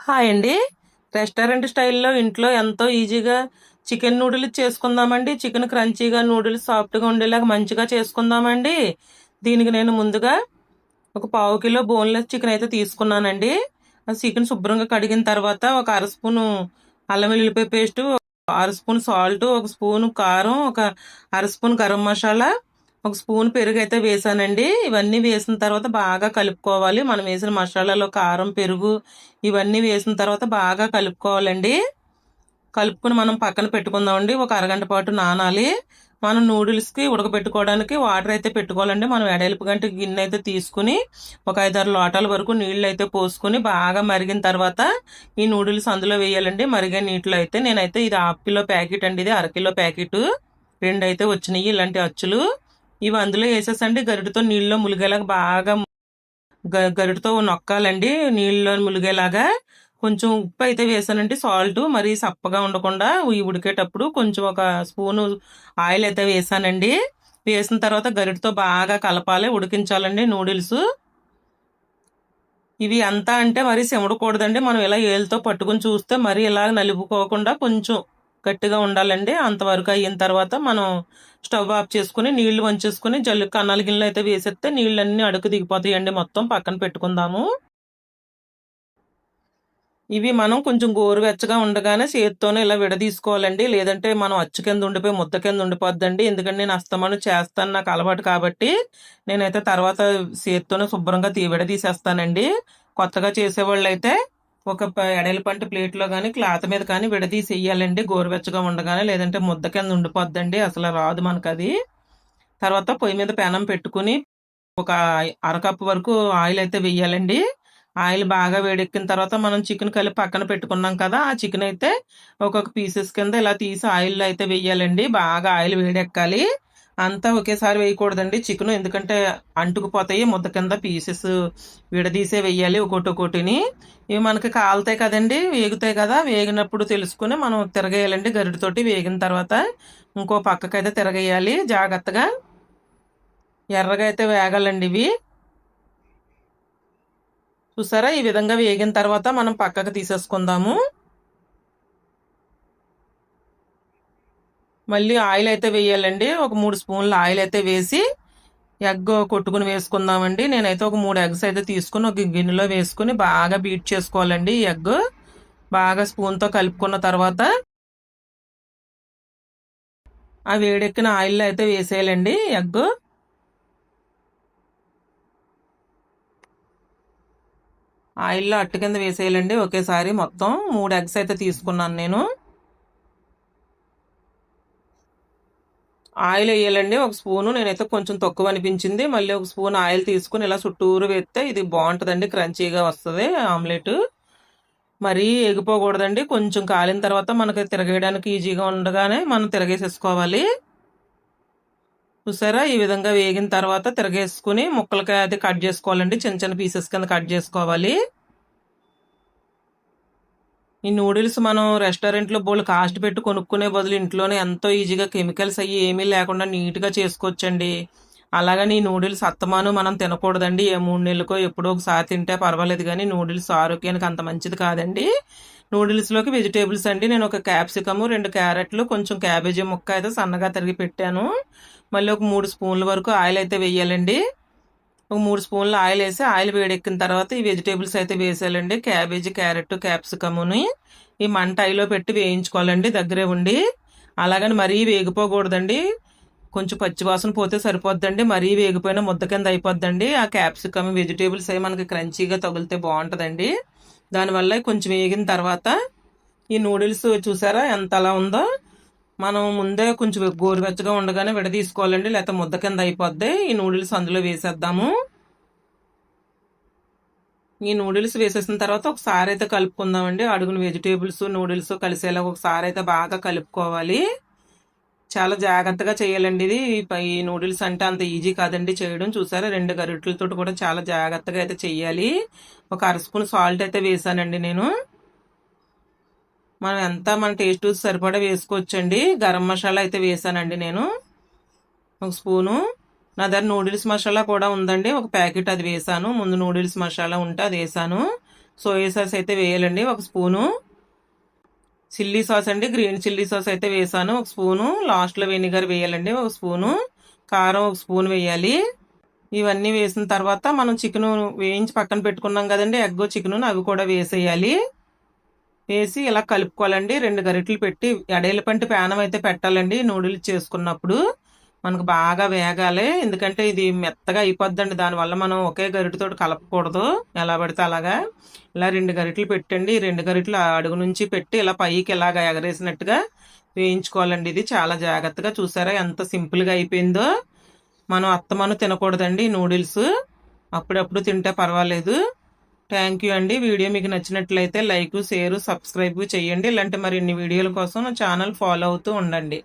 Hi అండి. Restaurant స్టైల్లో ఇంట్లో ఎంతో ఈజీగా చికెన్ నూడిల్స్ చేసుకుందామండి. చికెన్ క్రంచీగా నూడిల్స్ సాఫ్ట్గా ఉండేలాగా మంచిగా చేసుకుందామండి. దీనికి నేను ముందుగా ఒక పావు కిలో బోన్లెస్ చికెన్ అయితే తీసుకున్నానండి. ఆ చికెన్ శుభ్రంగా కడిగిన తర్వాత ఒక అర స్పూను అల్లం వెల్లిపాయ పేస్ట్ అర స్పూన్ సాల్ట్ ఒక స్పూన్ కారం ఒక అర స్పూన్ గరం మసాలా ఒక స్పూన్ పెరుగు అయితే వేసానండి. ఇవన్నీ వేసిన తర్వాత బాగా కలుపుకోవాలి. మనం వేసిన మసాలాలో కారం పెరుగు ఇవన్నీ వేసిన తర్వాత బాగా కలుపుకోవాలండి. కలుపుకొని మనం పక్కన పెట్టుకుందామండి. ఒక అరగంట పాటు నానాలి. మనం నూడిల్స్కి ఉడకబెట్టుకోవడానికి వాటర్ అయితే పెట్టుకోవాలండి. మనం ఎడల్పు గంట గిన్నె అయితే తీసుకుని ఒక ఐదారు లోటాల వరకు నీళ్ళు అయితే పోసుకొని బాగా మరిగిన తర్వాత ఈ నూడిల్స్ అందులో వేయాలండి. మరిగే నీటిలో అయితే నేనైతే ఇది హాఫ్ కిలో ప్యాకెట్ అండి. ఇది అరకిలో ప్యాకెట్. రెండు అయితే వచ్చినాయి ఇలాంటి అచ్చులు. ఇవి అందులో వేసేసండి. గరుడుతో నీళ్ళలో ములిగేలాగా బాగా గరుడుతో నొక్కాలండి. నీళ్ళలో ములిగేలాగా కొంచెం ఉప్పు అయితే వేసానండి. సాల్ట్ మరి సప్పగా ఉండకుండా ఈ ఉడికేటప్పుడు కొంచెం ఒక స్పూను ఆయిల్ అయితే వేసానండి. వేసిన తర్వాత గరిటతో బాగా కలపాలి. ఉడికించాలండి నూడిల్స్. ఇవి అంతా అంటే మరి సెమడకూడదండి మనం ఇలా ఏళ్ళతో పట్టుకుని చూస్తే మరీ ఇలా నలుపుకోకుండా కొంచెం గట్టిగా ఉండాలండి. అంతవరకు అయిన తర్వాత మనం స్టవ్ ఆఫ్ చేసుకుని నీళ్ళు వంచేసుకుని జల్లు కన్నాల గిన్నెలు అయితే వేసేస్తే నీళ్ళన్నీ అడుగు దిగిపోతాయండి మొత్తం పక్కన పెట్టుకుందాము. ఇవి మనం కొంచెం గోరువెచ్చగా ఉండగానే చేతితోనే ఇలా విడదీసుకోవాలండి. లేదంటే మనం అచ్చు కింద ఉండిపోయి ముద్ద కింద ఉండిపోద్దండి. ఎందుకంటే నేను అస్తమాను చేస్తాను నాకు అలవాటు కాబట్టి నేనైతే తర్వాత చేతితోనే శుభ్రంగా విడదీసేస్తానండి. కొత్తగా చేసేవాళ్ళు అయితే ఒక ఎడల పంట ప్లేట్లో కానీ క్లాత్ మీద కానీ విడదీసి వేయాలండి. గోరువెచ్చగా ఉండగానే లేదంటే ముద్ద కింద ఉండిపోద్దండి. అసలు రాదు మనకు అది తర్వాత పొయ్యి మీద పెనం పెట్టుకుని ఒక అరకప్పు వరకు ఆయిల్ అయితే వేయాలండి. ఆయిల్ బాగా వేడెక్కిన తర్వాత మనం చికెన్ కలిపి పక్కన పెట్టుకున్నాం కదా ఆ చికెన్ అయితే ఒక్కొక్క పీసెస్ కింద ఇలా తీసి ఆయిల్ అయితే వేయాలండి. బాగా ఆయిల్ వేడెక్కాలి. అంతా ఒకేసారి వేయకూడదండి. చికెన్ ఎందుకంటే అంటుకుపోతాయి ముద్ద కింద పీసెస్ విడదీసే వేయాలి ఒకటి ఒకటిని ఇవి మనకి కాలుతాయి కదండి వేగుతాయి కదా వేగినప్పుడు తెలుసుకుని మనం తిరగేయాలండి గరిటితోటి. వేగిన తర్వాత ఇంకో పక్కకైతే తిరగేయాలి జాగ్రత్తగా. ఎర్రగా అయితే వేగాలండి ఇవి. చూసారా? ఈ విధంగా వేగిన తర్వాత మనం పక్కకు తీసేసుకుందాము. మళ్ళీ ఆయిల్ అయితే వేయాలండి. ఒక మూడు స్పూన్ల ఆయిల్ అయితే వేసి ఎగ్ కొట్టుకుని వేసుకుందామండి. నేనైతే ఒక మూడు ఎగ్స్ అయితే తీసుకుని ఒక గిన్నెలో వేసుకుని బాగా బీట్ చేసుకోవాలండి ఎగ్. బాగా స్పూన్తో కలుపుకున్న తర్వాత ఆ వేడెక్కిన ఆయిల్లో అయితే వేసేయాలండి ఎగ్. ఆయిల్లో అట్టు కింద వేసేయాలండి ఒకేసారి మొత్తం. మూడు ఎగ్స్ అయితే తీసుకున్నాను నేను. ఆయిల్ వేయాలండి. ఒక స్పూను నేనైతే కొంచెం తక్కువ అనిపించింది. మళ్ళీ ఒక స్పూన్ ఆయిల్ తీసుకుని ఇలా చుట్టూరు వేస్తే ఇది బాగుంటుందండి. క్రంచీగా వస్తుంది ఆమ్లెట్. మరీ ఎగిపోకూడదండి కొంచెం కాలిన తర్వాత మనకి తిరగేయడానికి ఈజీగా ఉండగానే మనం తిరగేసేసుకోవాలి. చూసారా? ఈ విధంగా వేగిన తర్వాత తిరగేసుకుని ముక్కలకి అది కట్ చేసుకోవాలండి. చిన్న చిన్న పీసెస్ కింద కట్ చేసుకోవాలి. ఈ నూడిల్స్ మనం రెస్టారెంట్లో బోల్ కాస్ట్ పెట్టి కొనుక్కునే బదులు ఇంట్లోనే ఎంతో ఈజీగా కెమికల్స్ అయ్యి ఏమీ లేకుండా నీట్గా చేసుకోవచ్చండి. అలాగని ఈ నూడిల్స్ అత్తమాను మనం తినకూడదండి. ఏ మూడు నెలలకో ఎప్పుడో ఒకసారి తింటే పర్వాలేదు కానీ నూడిల్స్ ఆరోగ్యానికి అంత మంచిది కాదండి. నూడిల్స్లోకి వెజిటేబుల్స్ అండి. నేను ఒక క్యాప్సికమ్ రెండు క్యారెట్లు కొంచెం క్యాబేజీ ముక్క అయితే సన్నగా తరిగి పెట్టాను. మళ్ళీ ఒక మూడు స్పూన్ల వరకు ఆయిల్ అయితే వేయాలండి. ఒక మూడు స్పూన్లు ఆయిల్ వేసి ఆయిల్ వేడెక్కిన తర్వాత ఈ వెజిటేబుల్స్ అయితే వేసేయాలండి. క్యాబేజీ క్యారెట్ క్యాప్సికముని ఈ మంట ఐలో పెట్టి వేయించుకోవాలండి దగ్గరే ఉండి. అలాగని మరీ వేగిపోకూడదండి. కొంచెం పచ్చివాసన పోతే సరిపోద్దండి. మరీ వేగిపోయిన ముద్ద కింద అయిపోద్దండి. ఆ క్యాప్సికమ్ వెజిటేబుల్స్ అవి మనకి క్రంచీగా తగిలితే బాగుంటుందండి. దానివల్ల కొంచెం వేగిన తర్వాత ఈ నూడిల్స్ చూసారా? ఎంత అలా ఉందో? మనం ముందే కొంచెం గోరువెచ్చగా ఉండగానే విడదీసుకోవాలండి లేకపోతే ముద్ద కింద అయిపోద్ది. ఈ నూడిల్స్ అందులో వేసేద్దాము. ఈ నూడిల్స్ వేసేసిన తర్వాత ఒకసారి అయితే కలుపుకుందామండి. అడుగున వెజిటేబుల్స్ నూడిల్స్ కలిసేలా ఒకసారి అయితే బాగా కలుపుకోవాలి. చాలా జాగ్రత్తగా చేయాలండి ఇది. ఈ నూడిల్స్ అంటే అంత ఈజీ కాదండి చేయడం. చూసారా రెండు గరిటలతో కూడా చాలా జాగ్రత్తగా అయితే చెయ్యాలి. ఒక అర స్పూన్ సాల్ట్ అయితే వేసానండి నేను. మనం ఎంత మన టేస్ట్ సరిపడా వేసుకోవచ్చండి. గరం మసాలా అయితే వేసానండి నేను. ఒక స్పూను. నా దగ్గర నూడిల్స్ మసాలా కూడా ఉందండి. ఒక ప్యాకెట్ అది వేసాను. ముందు నూడిల్స్ మసాలా ఉంటే అది వేసాను. సోయా సాస్ అయితే వేయాలండి. ఒక స్పూను. చిల్లీ సాస్ అండి. గ్రీన్ చిల్లీ సాస్ అయితే వేసాను. ఒక స్పూను. లాస్ట్లో వెనిగర్ వేయాలండి. ఒక స్పూను. కారం ఒక స్పూన్ వేయాలి. ఇవన్నీ వేసిన తర్వాత మనం చికెన్ వేయించి పక్కన పెట్టుకున్నాం కదండి. ఎగ్ చికెన్ అవి కూడా వేసేయాలి. వేసి ఇలా కలుపుకోవాలండి. రెండు గరిటలు పెట్టి ఎడేల పంటి పేనం అయితే పెట్టాలండి నూడిల్స్ చేసుకున్నప్పుడు. మనకు బాగా వేగాలి. ఎందుకంటే ఇది మెత్తగా అయిపోద్దండి. దానివల్ల మనం ఒకే గరిటతో కలపకూడదు. ఎలా పడితే అలాగా. ఇలా రెండు గరిటలు పెట్టండి. రెండు గరిటలు అడుగు నుంచి పెట్టి ఇలా పైకి ఇలాగా ఎగరేసినట్టుగా వేయించుకోవాలండి. ఇది చాలా జాగ్రత్తగా చూసారా ఎంత సింపుల్గా అయిపోయిందో. మనం అత్తమను తినకూడదండి నూడిల్స్. అప్పుడప్పుడు తింటే పర్వాలేదు. థ్యాంక్ యూ అండి. వీడియో మీకు నచ్చినట్లయితే లైక్ షేర్ సబ్స్క్రైబ్ చేయండి. ఇలాంటి మరిన్ని వీడియోల కోసం ఛానల్ ఫాలో అవుతూ ఉండండి.